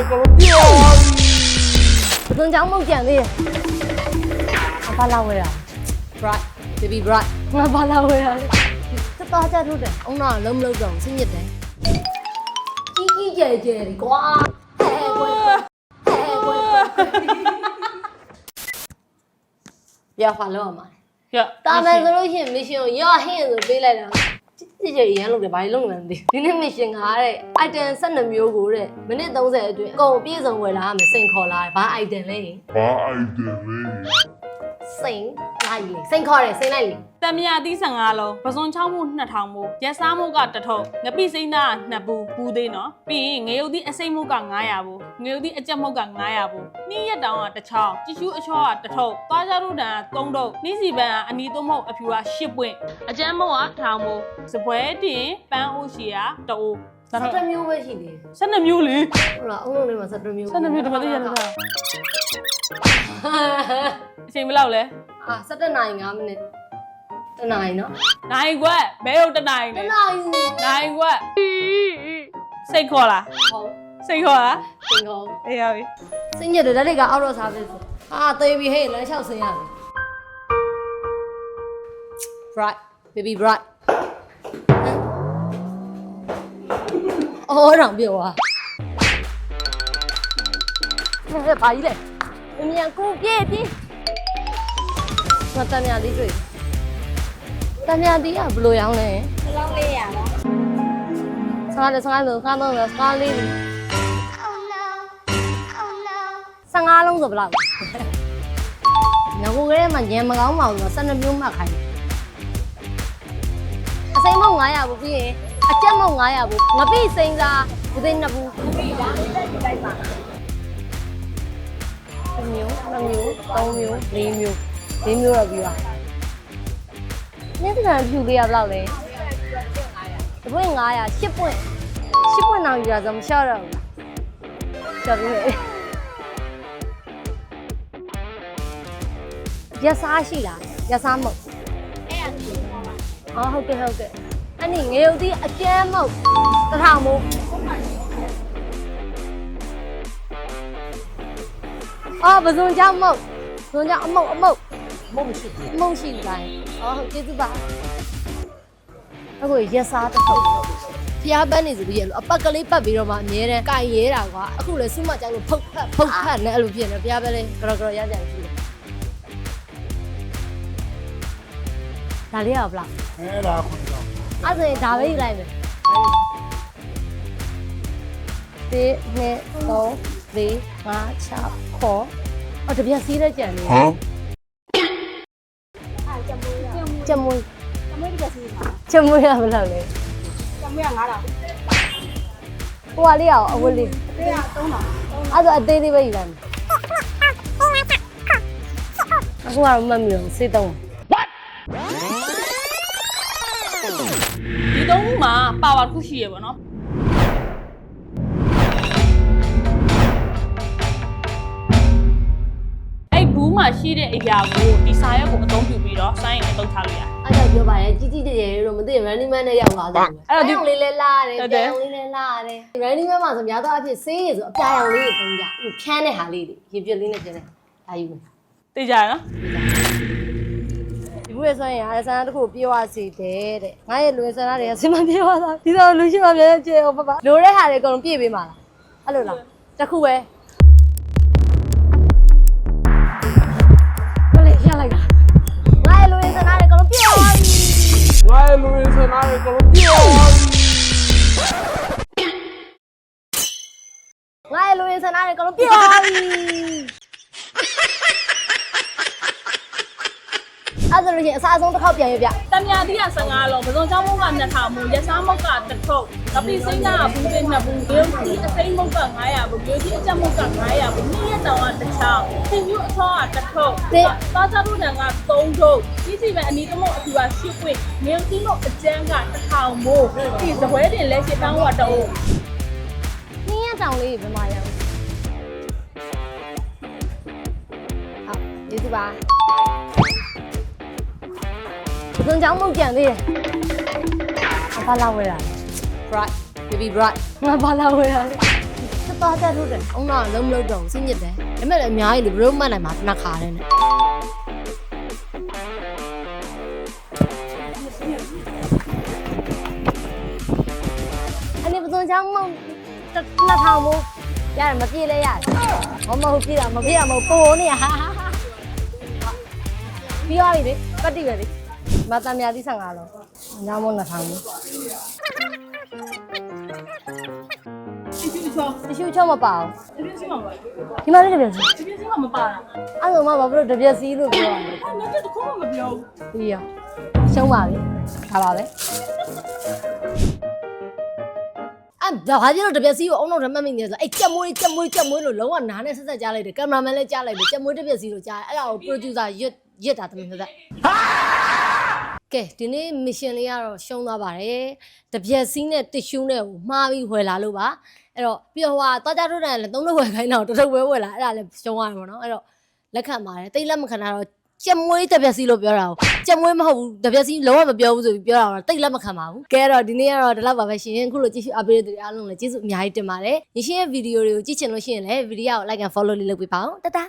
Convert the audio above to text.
အကုန်လုံးပြောပြီဘယ်သူကြောင့်မဟုတ်ကြံသေးရဲ့ငါဘာလာဝဲတာ bright baby bright ငါဘာလာဝဲတာလဲသတော်ကြထုတ်တယ်အုံတော့လုံးမလုံးတော့စညစ်တယ်ကြီးကြီးကျယ်ကျယ်ဒီကွာဟဲ့ကွယ်ဟဲ့ကွယ်ရဖာလောက်အောင်ပါရတာမယ်ဆိုလို့ရှိရင် mission ကိုရော့ဟင်းဆိုပေးလိုက်တာ ကြည့်ကြည့်ရမ်းလို့တယ်ဘာလို့လုပ်လဲမသိဒီနေ့ mission ကတဲ့ item 12မျိုးကိုတဲ့မိနစ်30အတွင်းအကုန်ပြည့်စုံဝယ်လာရမယ်စိန်ခေါ်လာတယ်ဘာ item လဲဘာအိုက်တယ်လဲ စိန်လိုက်လေစိန်ခေါ်တယ်စိန်လိုက်လေတမယာသီး15လုံးပစုံချောင်းမှု2000မှုရက်စားမှုကတစ်ထုပ်ငပိစိမ့်သားက2ဘူးဘူးသေးနော်ပြီးရင်ငရုတ်သီးအစိမ့်မှုက900ဘူးငရုတ်သီးအကြက်မှုက900ဘူးနှီးရက်တောင်ကတစ်ချောင်းတ िश ူးအချောကတစ်ထုပ်သွားကြတို့တန်က3ထုပ်နှီးစီပန်းကအနီသုံးမှုတ်အဖြူက10ပွင့်အကြမ်းမှုကထောင်မှုစပွဲတင်ပန်းအိုးရှီကတအိုးစက်တမျိုးပဲရှိသေးတယ်12မျိုးလေဟုတ်လားအုံလုံးလေးမှာစက်တမျိုး12မျိုးတမလေးရတာအ ချိန်ဘယ်လောက်လဲအာ17နိုင်5မိနစ်တနိုင်နော်နိုင်ခွက်ဘဲဟုတ်တနိုင်တလေနိုင်နိုင်ခွက်စိတ်ခေါ်လားဟုတ်စိတ်ခေါ်လားစိန်ခေါ်အေးရပြီစိတ်ညစ်တယ်ဒါတွေကအောက်တော့စားပြီဆိုအာသေးပြီဟေးလမ်းလျှောက်ဆင်းရပြီ bright baby bright အော်တော့ပြောอ่ะဟဲ့ဘာကြီးလဲအမြန်ကိုပြေးပြေး ငါတမ်းရလေးတွေ့တမ်းရလေးကဘယ်လိုရောင်းလဲလောင်းလေးရတော့စကားလည်းစကားလုံးစကားလုံးစကားလေး Oh no Oh no 15လုံးဆိုဘယ်လောက်ငါကိုကလေးမှညံမကောင်းပါဘူးဆို12မျိုးမှတ်ခိုင်းတယ်အစိမ်းမုံ900ဘူးပြီးရင်အကြက်မုံ900ဘူးငပိစိမ်းစားဘူးသိနှစ်ဘူးပြီးတာတိုက်ပါတစ်မျိုးနှစ်မျိုးသုံးမျိုးလေးမျိုး လေးမျိုးတော့ပြီးပါနေ့ကဖြူလေးရဘယ်လောက်လဲတပွင့်900 10ပွင့်10ပွင့်တော့ယူရဆိုမလျှော့တော့ဘူးကြောက်ပြီလေရက်စားရှိလားရက်စားမဟုတ်အော်ဟုတ်ကဲ့ဟုတ်ကဲ့အဲ့ဒီငရုတ်သီးအကျမ်းမဟုတ်တစ်ထောင်မို့အော်ပဇွန်ကြောင့်မဟုတ်ပဇွန်ကြောင့်အမုတ်အမုတ် မုတ်မရှိဘူးအမုတ်ရှိတိုင်းအော်ဟုတ်ကျေးဇူးပါအခုရက်စားတစ်ထုပ်ဖျားပန်းနေဆိုပြီးရလို့အပတ်ကလေးပတ်ပြီးတော့မှအမြဲတမ်းကြိုင်ရဲတာကွာအခုလေစုမကြောင်လို့ဖုတ်ဖတ်ဖုတ်ဖတ်နဲ့အဲ့လိုဖြစ်နေဖျားပန်းလေးဂရောဂရောရကြတယ်ရှိတယ်ဒါလေးရောဗလားအဲ့ဒါခုနကအဲ့ဆိုရင်ဒါပဲယူလိုက်မယ်ဒီနှစ်သုံးလေးငါးချောက်ခေါ်အော်တပြက်စီးတဲ့ကြံနေဟမ်အဲ့ကြမွေးရ ကြက်မွေးကြမွေးတစ်စီပါကြက်မွေးရဘယ်လောက်လဲကြမွေးက9000ဟိုကလေးရောအဝတ်လေးသေးရ3000အဲ့ဆိုအသေးသေးပဲယူလိုက်မယ်အခုကတော့မမီတော့စေးတော့ဒီသုံးခုမှာပါဝါတစ်ခုရှိရပါတော့ ရှိတဲ့အရာကိုဒီစာရွက်ကိုအသုံးပြုပြီးတော့စိုင်းရင်အသုံးချလို့ရတယ် အဲ့ဒါပြောပါလေကြီးကြီးတည်းတည်းတော့မသိ running man နဲ့ရောက်လာတယ်အဲ့တော့ဒီရောင်လေးလဲလာတယ်ဟုတ်တယ်ပြောင်လေးလဲလာတယ် running man မှာဆိုများသောအားဖြင့်ဆေးရည်ဆိုအပြာရောင်လေးတွေတုံးကြဟိုဖြန်းတဲ့ဟာလေးတွေရေပြက်လေးနဲ့ကျင်းတယ်ဒါယူမယ်သိကြရနော်ဒီဘွေဆိုရင်အားဆန္ဒတစ်ခုပြောရစီတယ်တဲ့ငါရဲ့လူဆန္ဒတွေကစင်မပြောတာဒီတော့လူရှိမှပြန်ကျေအောင်ပပလိုတဲ့ဟာတွေအကုန်လုံးပြည့်ပေးမှာလားအဲ့လိုလားတစ်ခုပဲ ရင်းစနာရဲ့ကလုံးပြောငါရဲ့လူဆန္ဒတွေအကုန်လုံးပြည့်သွားပြီအဲ့ဒါလို့ရှိရင်အစားအဆုံးတစ်ခေါက်ပြန်ရပြတမယာသီးက15လုံးပစုံချောင်းမုတ်က2000မူရက်စားမုတ်ကတစ်ထုပ်ငပိစိမ့်သားကဘူးသေး2ဘူးဂရုစီအစိမ့်မုတ်က900ဘူးဂရုစီအချက်မုတ်က900ဘူးနှင်းရက် တောင်ကတစ်ချောင်းသင်ပြူအထောကတစ်ထုပ်သွားကြတို့တန်က3ထုပ်ကြီးစီပဲအနီးသမုတ်အဖြူက10ပွင့်ငင်းစီမုတ်အကျန်းက1000မို့ဒီဇပွဲတင်လဲရှိပန်းကတအိုးနင်းရတောင်လေးဘယ်မှာရအောင်ဟုတ်ကျေးဇူးပါဘုံကြောင့်မဟုတ်ကြံသေးတယ်ငါဘာလာဝဲတာလဲ bright baby bright ငါဘာလာဝဲတာလဲ စသွားကြထုတ်တယ်အုံတော့လုံးမလုံးတော့စင်းညစ်တယ်ဒါပေမဲ့လည်းအများကြီးလို့ဘယ်လိုမှတ်နိုင်မှာနှစ်ခါတည်းနဲ့အနေပသွန်ချောင်းမောင်းနှစ်ထောင်မို့ရတယ်မပြေးလဲရတယ်မမဟုတ်ပြေးတာမပြေးတာမဟုတ်ပိုးနေဟာပြီးသွားပြီလေပတ်တိပဲလေမတမ်းမြာတိ15လုံးညောင်းမို့နှစ်ထောင်မို့ဒီဒီ ချောတ िश ူချောမပါဘူးဒီပြစီမှာပါဒီမှာလည်းတပြက်စီဒီပြစီမှာမပါတာအဲ့လိုမှဘာဖြစ်လို့တပြက်စီလို့ပြောရလဲအဲ့ငါတက်တခုမှမပြောဘူးပြီးရောရှုံးပါပြီဒါပါပဲအဲ့ဒါဘာဖြစ်လို့တပြက်စီကိုအုံတော့ဓမ္မမိနေဆိုအဲ့ကြက်မွေးကြက်မွေးကြက်မွေးလို့လုံးဝနားနဲ့ဆက်ဆက်ကြားလိုက်တယ်ကင်မရာမန်လည်းကြားလိုက်တယ်ကြက်မွေးတပြက်စီလို့ကြားအဲ့ဒါကို producer ရွတ်ရွတ်တာတမင်သက်သ က်ကဲဒီနေ့ mission လေးကတော့ရှုံးသွားပါတယ်တပြက်စီနဲ့တ िश ူးနဲ့ကိုမှားပြီးဝယ်လာလို့ပါအဲ့တော့ပြီးတော့ဟိုကသွားကြထုတ်တယ်လည်းသုံးလို့ဝယ်ခိုင်းတော့တထုပ်ပဲဝယ်လာအဲ့ဒါလည်းရှုံးရတယ်ပေါ့နော်အဲ့တော့လက်ခံပါတယ်တိတ်လက်မခံတာတော့ကြက်မွေးတပြက်စီလို့ပြောတာကိုကြက်မွေးမဟုတ်ဘူးတပြက်စီလုံးဝမပြောဘူးဆိုပြီးပြောတာတော့တိတ်လက်မခံပါဘူးကဲတော့ဒီနေ့ကတော့ဒီလောက်ပါပဲရှင်အခုလိုကြည့်ရှုအားပေးတဲ့သူတွေအားလုံးလည်းကျေးဇူးအများကြီးတင်ပါတယ်ညီရှင်ရဲ့ဗီဒီယိုတွေကိုကြည့်ချင်လို့ရှိရင်လည်းဗီဒီယိုကို like and follow လေးလုပ်ပေးပါဦးတတား